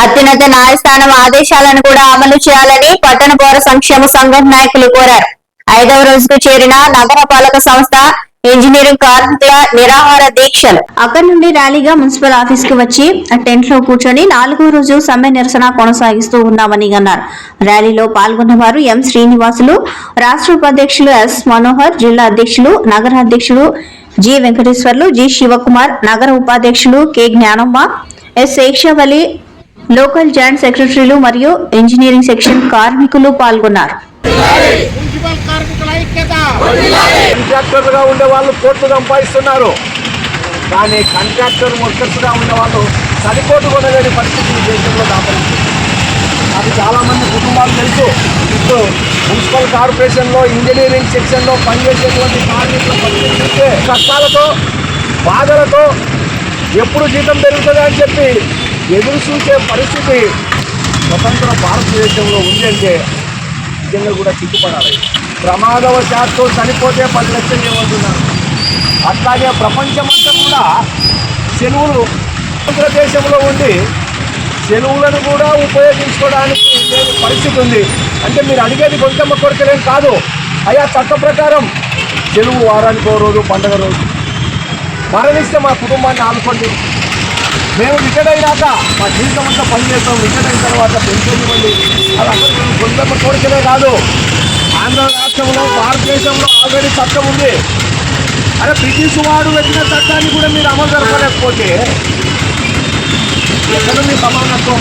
అత్యున్నత న్యాయస్థానం ఆదేశాలను కూడా అమలు చేయాలని పట్టణ పౌర సంక్షేమ సంఘం నాయకులు కోరారు. ఐదవ రోజుకు చేరిన నగర పాలక సంస్థ ఇంజనీరింగ్ కార్మికుల నిరాహార దీక్షలు. అక్కడి నుండి ర్యాలీగా మున్సిపల్ ఆఫీస్కి వచ్చి టెంట్లో కూర్చొని నాలుగో రోజు సమ్మె నిరసన కొనసాగిస్తూ ఉన్నామని అన్నారు. ర్యాలీలో పాల్గొన్న వారు ఎం శ్రీనివాసులు రాష్ట్ర ఉపాధ్యక్షులు ఎస్ మనోహర్ జిల్లా అధ్యక్షులు నగర అధ్యక్షులు జి వెంకటేశ్వర్లు జి శివకుమార్ నగర ఉపాధ్యక్షులు K Gnanamma S Sheikshavali local joint సెక్రటరీలు మరియు ఇంజనీరింగ్ సెక్షన్ కార్మికులు పాల్గొన్నారు. కాంట్రాక్టర్లుగా ఉండే వాళ్ళు కోట్లు సంపాదిస్తున్నారు. కానీ కాంట్రాక్టర్ వర్కర్స్గా ఉండే వాళ్ళు సరిపోటు కొనలేని పరిస్థితి ఈ దేశంలో దాపరించింది. నాకు చాలామంది కుటుంబాలు తెలుసు. ఇప్పుడు మున్సిపల్ కార్పొరేషన్లో ఇంజనీరింగ్ సెక్షన్లో పనిచేసేటువంటి కార్మికుల పరిస్థితి కష్టాలతో బాధలతో ఎప్పుడు జీతం పెరుగుతుంది అని చెప్పి ఎదురు చూసే పరిస్థితి స్వతంత్ర భారతదేశంలో ఉంది అంటే నిజంగా కూడా సిగ్గుపడాలి ప్రమాదవశాత్తు చనిపోతే పది లక్షలు ఇవ్వమంటున్నారు అట్లాగే ప్రపంచమంతా కూడా సెలవులు ఆంధ్రదేశంలో ఉండి సెలవులను కూడా ఉపయోగించుకోవడానికి లేని పరిస్థితి ఉంది. అంటే మీరు అడిగేది గొంతమ్మ కొరకలేం కాదు. అయా చట్ట ప్రకారం సెలవు వారానికో రోజు పండగ రోజు. మరణిస్తే మా కుటుంబాన్ని ఆదుకోండి. మేము రిటైర్ అయినాక మా జీవితం అంతా పనిచేస్తాం. రిటైర్ అయిన తర్వాత పెన్షన్ ఇవ్వండి. అది అసలు గొంతమ్మ కోరికలే కాదు. ఆంధ్ర రాష్ట్రంలో భారతదేశంలో ఆల్రెడీ చట్టం ఉంది. అరే బ్రిటిష్ వాడు పెట్టిన చట్టాన్ని కూడా మీరు అమలు జరపలేకపోతే ఎక్కడ మీ సమానత్వం